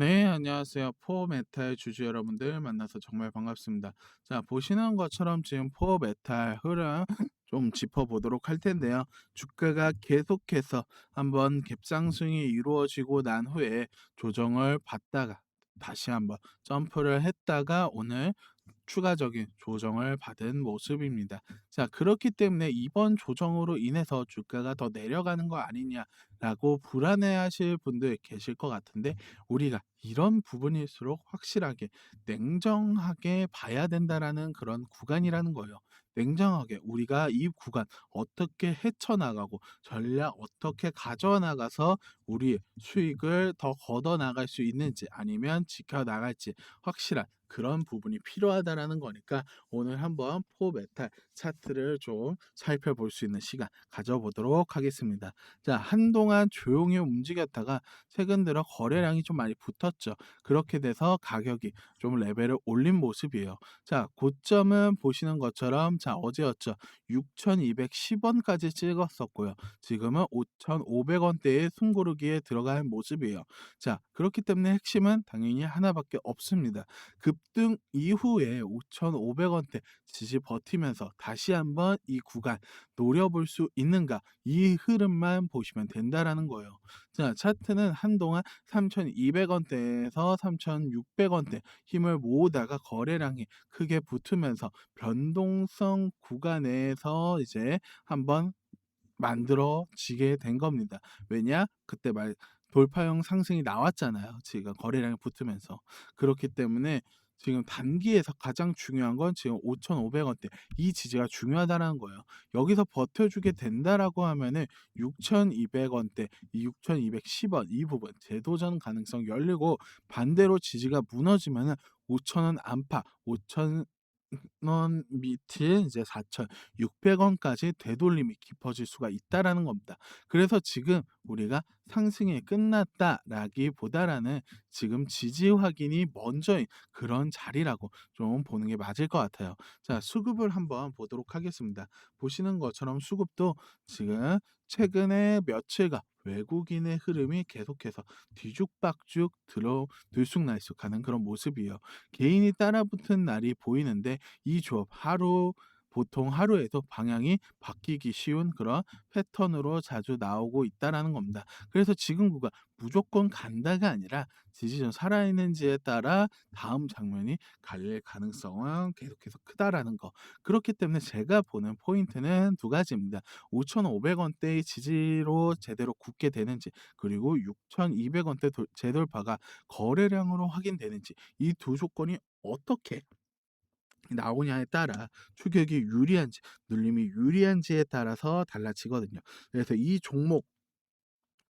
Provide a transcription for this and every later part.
네, 안녕하세요. 포메탈 주주 여러분들 만나서 정말 반갑습니다. 자, 보시는 것처럼 지금 포메탈 흐름 좀 짚어보도록 할 텐데요. 주가가 계속해서 한번 갭상승이 이루어지고 난 후에 조정을 받다가 다시 한번 점프를 했다가 오늘 추가적인 조정을 받은 모습입니다. 자, 그렇기 때문에 이번 조정으로 인해서 주가가 더 내려가는 거 아니냐라고 불안해하실 분들 계실 것 같은데 우리가 이런 부분일수록 확실하게 냉정하게 봐야 된다라는 그런 구간이라는 거예요. 냉정하게 우리가 이 구간 어떻게 헤쳐나가고 전략 어떻게 가져나가서 우리의 수익을 더 걷어나갈 수 있는지 아니면 지켜나갈지 확실한 그런 부분이 필요하다라는 거니까 오늘 한번 포메탈 차트를 좀 살펴볼 수 있는 시간 가져보도록 하겠습니다. 자, 한동안 조용히 움직였다가 최근 들어 거래량이 좀 많이 붙었죠. 그렇게 돼서 가격이 좀 레벨을 올린 모습이에요. 자, 고점은 보시는 것처럼 자, 어제였죠. 6,210원까지 찍었었고요. 지금은 5,500원대의 숨고르기에 들어간 모습이에요. 자, 그렇기 때문에 핵심은 당연히 하나밖에 없습니다. 급등 이후에 5,500원대 지지 버티면서 다시 한번 이 구간 노려볼 수 있는가 이 흐름만 보시면 된다라는 거예요. 자, 차트는 한동안 3,200원대에서 3,600원대 힘을 모으다가 거래량이 크게 붙으면서 변동성 구간에서 이제 한번 만들어지게 된 겁니다. 왜냐? 그때 말 돌파형 상승이 나왔잖아요. 지금 거래량이 붙으면서. 그렇기 때문에 지금 단기에서 가장 중요한 건 지금 5,500원대 이 지지가 중요하다는 거예요. 여기서 버텨주게 된다라고 하면은 6,200원대, 이 6,210원 이 부분 재도전 가능성 열리고 반대로 지지가 무너지면은 5,000원 안팎, 5,000 원 밑에 이제 4,600원까지 되돌림이 깊어질 수가 있다라는 겁니다. 그래서 지금 우리가 상승이 끝났다라기보다라는 지금 지지 확인이 먼저인 그런 자리라고 좀 보는 게 맞을 것 같아요. 자, 수급을 한번 보도록 하겠습니다. 보시는 것처럼 수급도 지금 최근에 며칠간 외국인의 흐름이 계속해서 뒤죽박죽 들어 들쑥날쑥하는 그런 모습이에요. 개인이 따라붙은 날이 보이는데 이 조합 하루 보통 하루에도 방향이 바뀌기 쉬운 그런 패턴으로 자주 나오고 있다라는 겁니다. 그래서 지금 구가 무조건 간다가 아니라 지지선 살아있는지에 따라 다음 장면이 갈릴 가능성은 계속해서 크다라는 거. 그렇기 때문에 제가 보는 포인트는 두 가지입니다. 5,500원대의 지지로 제대로 굳게 되는지 그리고 6,200원대 재돌파가 거래량으로 확인되는지 이 두 조건이 어떻게 나오냐에 따라 추격이 유리한지 눌림이 유리한지에 따라서 달라지거든요. 그래서 이 종목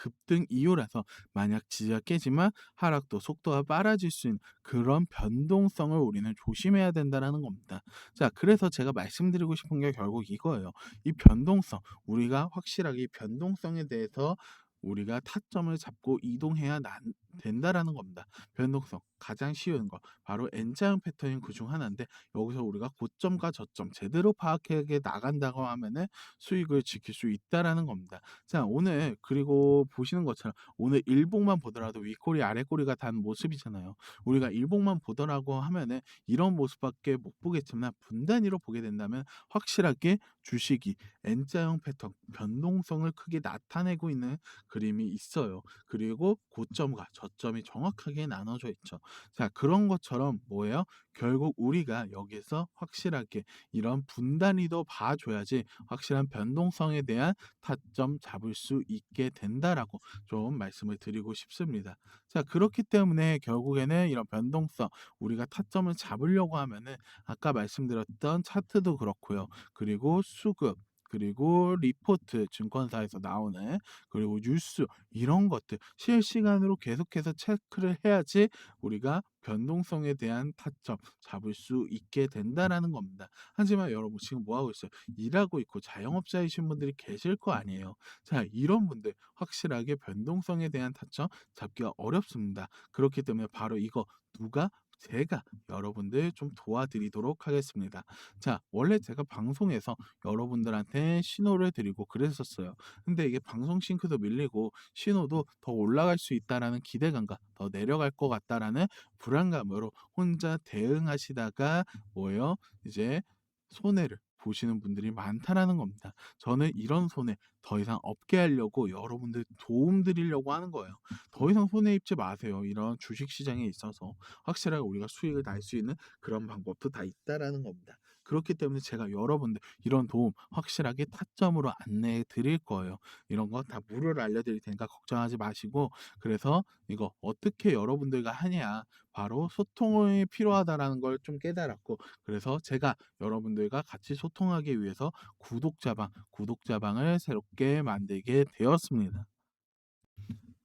급등 이유라서 만약 지지가 깨지만 하락도 속도가 빨라질 수 있는 그런 변동성을 우리는 조심해야 된다라는 겁니다. 자, 그래서 제가 말씀드리고 싶은 게 결국 이거예요. 이 변동성, 우리가 확실하게 이 변동성에 대해서 우리가 타점을 잡고 이동해야 난, 된다라는 겁니다. 변동성 가장 쉬운 거 바로 N자형 패턴인 그 중 하나인데 여기서 우리가 고점과 저점 제대로 파악해 나간다고 하면은 수익을 지킬 수 있다라는 겁니다. 자 오늘 그리고 보시는 것처럼 오늘 일봉만 보더라도 윗꼬리 아랫꼬리가 단 모습이잖아요. 우리가 일봉만 보더라고 하면은 이런 모습밖에 못 보겠지만 분단위로 보게 된다면 확실하게 주식이 N자형 패턴 변동성을 크게 나타내고 있는 그림이 있어요. 그리고 고점과 저점이 정확하게 나눠져 있죠. 자, 그런 것처럼 뭐예요? 결국 우리가 여기서 확실하게 이런 분단위도 봐줘야지 확실한 변동성에 대한 타점 잡을 수 있게 된다라고 좀 말씀을 드리고 싶습니다. 자, 그렇기 때문에 결국에는 이런 변동성 우리가 타점을 잡으려고 하면은 아까 말씀드렸던 차트도 그렇고요. 그리고 수급 그리고 리포트 증권사에서 나오는 그리고 뉴스 이런 것들 실시간으로 계속해서 체크를 해야지 우리가 변동성에 대한 타점 잡을 수 있게 된다라는 겁니다. 하지만 여러분 지금 뭐 하고 있어요? 일하고 있고 자영업자이신 분들이 계실 거 아니에요. 자, 이런 분들 확실하게 변동성에 대한 타점 잡기가 어렵습니다. 그렇기 때문에 바로 이거 누가 제가 여러분들 좀 도와드리도록 하겠습니다. 자, 원래 제가 방송에서 여러분들한테 신호를 드리고 그랬었어요. 근데 이게 방송 싱크도 밀리고 신호도 더 올라갈 수 있다라는 기대감과 더 내려갈 것 같다라는 불안감으로 혼자 대응하시다가 뭐예요? 이제 손해를 보시는 분들이 많다라는 겁니다. 저는 이런 손해 더 이상 없게 하려고 여러분들 도움 드리려고 하는 거예요. 더 이상 손해 입지 마세요. 이런 주식 시장에 있어서 확실하게 우리가 수익을 날 수 있는 그런 방법도 다 있다라는 겁니다. 그렇기 때문에 제가 여러분들 이런 도움 확실하게 타점으로 안내해 드릴 거예요. 이런 거 다 무료로 알려드릴 테니까 걱정하지 마시고 그래서 이거 어떻게 여러분들과 하냐 바로 소통이 필요하다라는 걸 좀 깨달았고 그래서 제가 여러분들과 같이 소통하기 위해서 구독자방 구독자방을 새롭게 만들게 되었습니다.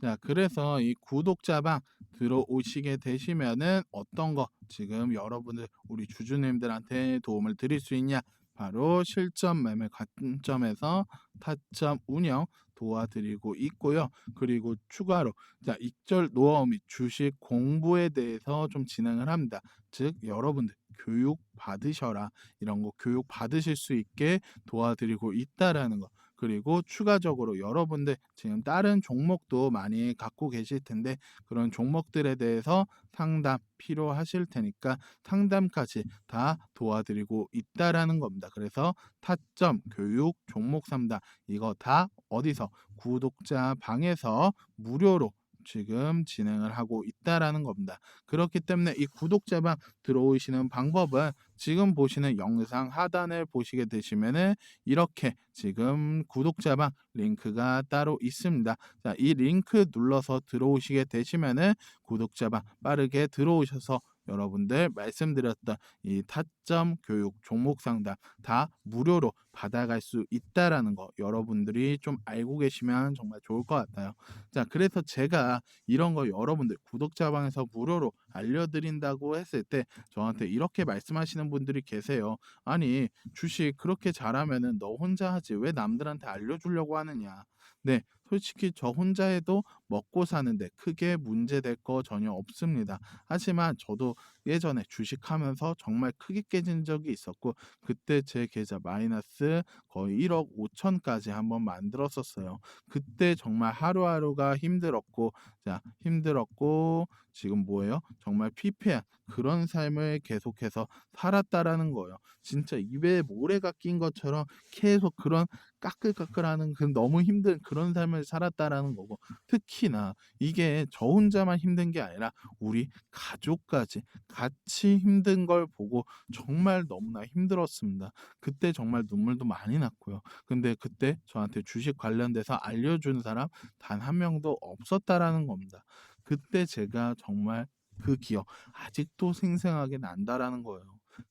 자, 그래서 이 구독자방 들어오시게 되시면은 어떤 거 지금 여러분들 우리 주주님들한테 도움을 드릴 수 있냐? 바로 실전 매매 관점에서 타점 운영 도와드리고 있고요. 그리고 추가로 자, 익절 노하우 및 주식 공부에 대해서 좀 진행을 합니다. 즉 여러분들 교육 받으셔라 이런 거 교육 받으실 수 있게 도와드리고 있다라는 거. 그리고 추가적으로 여러분들 지금 다른 종목도 많이 갖고 계실 텐데 그런 종목들에 대해서 상담 필요하실 테니까 상담까지 다 도와드리고 있다라는 겁니다. 그래서 타점 교육 종목 상담 이거 다 어디서 구독자 방에서 무료로 지금 진행을 하고 있다라는 겁니다. 그렇기 때문에 이 구독자방 들어오시는 방법은 지금 보시는 영상 하단을 보시게 되시면은 이렇게 지금 구독자방 링크가 따로 있습니다. 자, 이 링크 눌러서 들어오시게 되시면은 구독자방 빠르게 들어오셔서 여러분들 말씀드렸던 이 타점 교육 종목 상담 다 무료로 받아갈 수 있다라는 거 여러분들이 좀 알고 계시면 정말 좋을 것 같아요. 자, 그래서 제가 이런 거 여러분들 구독자방에서 무료로 알려드린다고 했을 때 저한테 이렇게 말씀하시는 분들이 계세요. 아니, 주식 그렇게 잘하면은 너 혼자 하지 왜 남들한테 알려주려고 하느냐. 네, 솔직히 저 혼자 해도 먹고 사는데 크게 문제될 거 전혀 없습니다. 하지만 저도 예전에 주식하면서 정말 크게 깨진 적이 있었고 그때 제 계좌 마이너스 거의 1억 5천까지 한번 만들었었어요. 그때 정말 하루하루가 힘들었고 자 힘들었고 지금 뭐예요? 정말 피폐한 그런 삶을 계속해서 살았다라는 거예요. 진짜 입에 모래가 낀 것처럼 계속 그런 까끌까끌하는 그 너무 힘든 그런 삶을 살았다라는 거고 특히 나 이게 저 혼자만 힘든 게 아니라 우리 가족까지 같이 힘든 걸 보고 정말 너무나 힘들었습니다. 그때 정말 눈물도 많이 났고요. 근데 그때 저한테 주식 관련돼서 알려준 사람 단 한 명도 없었다라는 겁니다. 그때 제가 정말 그 기억 아직도 생생하게 난다라는 거예요.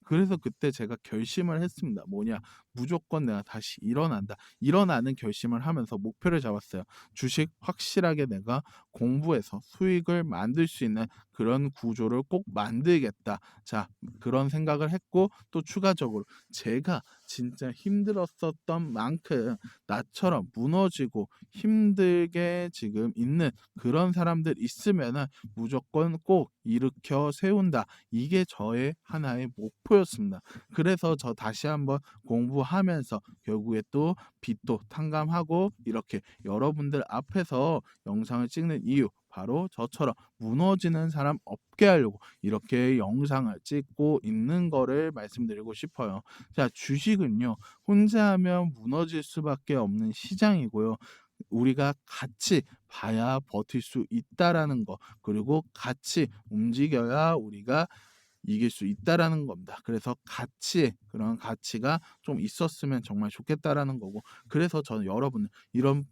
그래서 그때 제가 결심을 했습니다. 뭐냐? 무조건 내가 다시 일어난다. 일어나는 결심을 하면서 목표를 잡았어요. 주식 확실하게 내가 공부해서 수익을 만들 수 있는 그런 구조를 꼭 만들겠다. 자, 그런 생각을 했고 또 추가적으로 제가 진짜 힘들었었던 만큼 나처럼 무너지고 힘들게 지금 있는 그런 사람들 있으면은 무조건 꼭 일으켜 세운다. 이게 저의 하나의 목표였습니다. 그래서 저 다시 한번 공부 하면서 결국에 또 빚도 탕감하고 이렇게 여러분들 앞에서 영상을 찍는 이유 바로 저처럼 무너지는 사람 없게 하려고 이렇게 영상을 찍고 있는 거를 말씀드리고 싶어요. 자, 주식은요. 혼자 하면 무너질 수밖에 없는 시장이고요. 우리가 같이 봐야 버틸 수 있다라는 거. 그리고 같이 움직여야 우리가 이길 수 있다라는 겁니다. 그래서 가치 그런 가치가 좀 있었으면 정말 좋겠다라는 거고. 그래서 저는 여러분 이런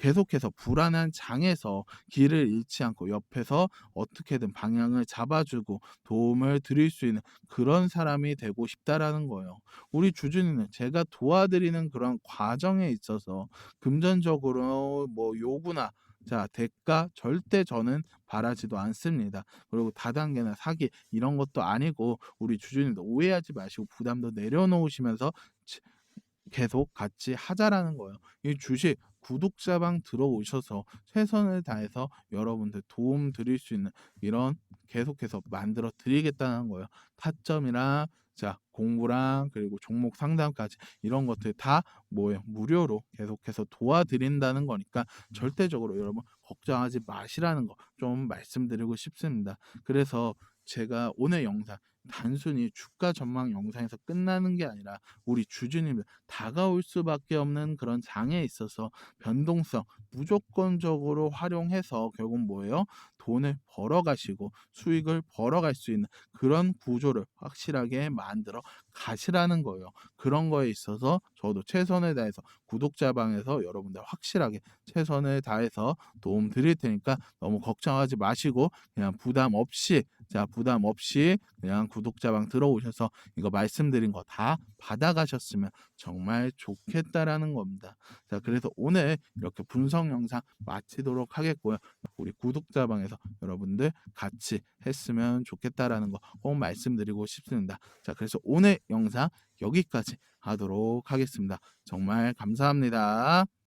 계속해서 불안한 장에서 길을 잃지 않고 옆에서 어떻게든 방향을 잡아주고 도움을 드릴 수 있는 그런 사람이 되고 싶다라는 거예요. 우리 주주님은 제가 도와드리는 그런 과정에 있어서 금전적으로 뭐 요구나 자, 대가 절대 저는 바라지도 않습니다. 그리고 다단계나 사기 이런 것도 아니고 우리 주주님도 오해하지 마시고 부담도 내려놓으시면서 계속 같이 하자라는 거예요. 이 주식 구독자방 들어오셔서 최선을 다해서 여러분들 도움 드릴 수 있는 이런 계속해서 만들어 드리겠다는 거예요. 타점이랑 자 공부랑 그리고 종목 상담까지 이런 것들 다 뭐예요? 무료로 계속해서 도와드린다는 거니까 절대적으로 여러분 걱정하지 마시라는 거 좀 말씀드리고 싶습니다. 그래서 제가 오늘 영상 단순히 주가 전망 영상에서 끝나는 게 아니라 우리 주주님들 다가올 수밖에 없는 그런 장에 있어서 변동성 무조건적으로 활용해서 결국 뭐예요? 돈을 벌어 가시고 수익을 벌어 갈 수 있는 그런 구조를 확실하게 만들어 가시라는 거예요. 그런 거에 있어서 저도 최선을 다해서 구독자 방에서 여러분들 확실하게 최선을 다해서 도움 드릴 테니까 너무 걱정하지 마시고 그냥 부담 없이 자 부담 없이 그냥 구독자 방 들어오셔서 이거 말씀드린 거 다 받아가셨으면 정말 좋겠다라는 겁니다. 자 그래서 오늘 이렇게 분석 영상 마치도록 하겠고요. 우리 구독자 방에서 여러분들 같이 했으면 좋겠다라는 거 꼭 말씀드리고 싶습니다. 자 그래서 오늘 영상 여기까지 하도록 하겠습니다. 정말 감사합니다.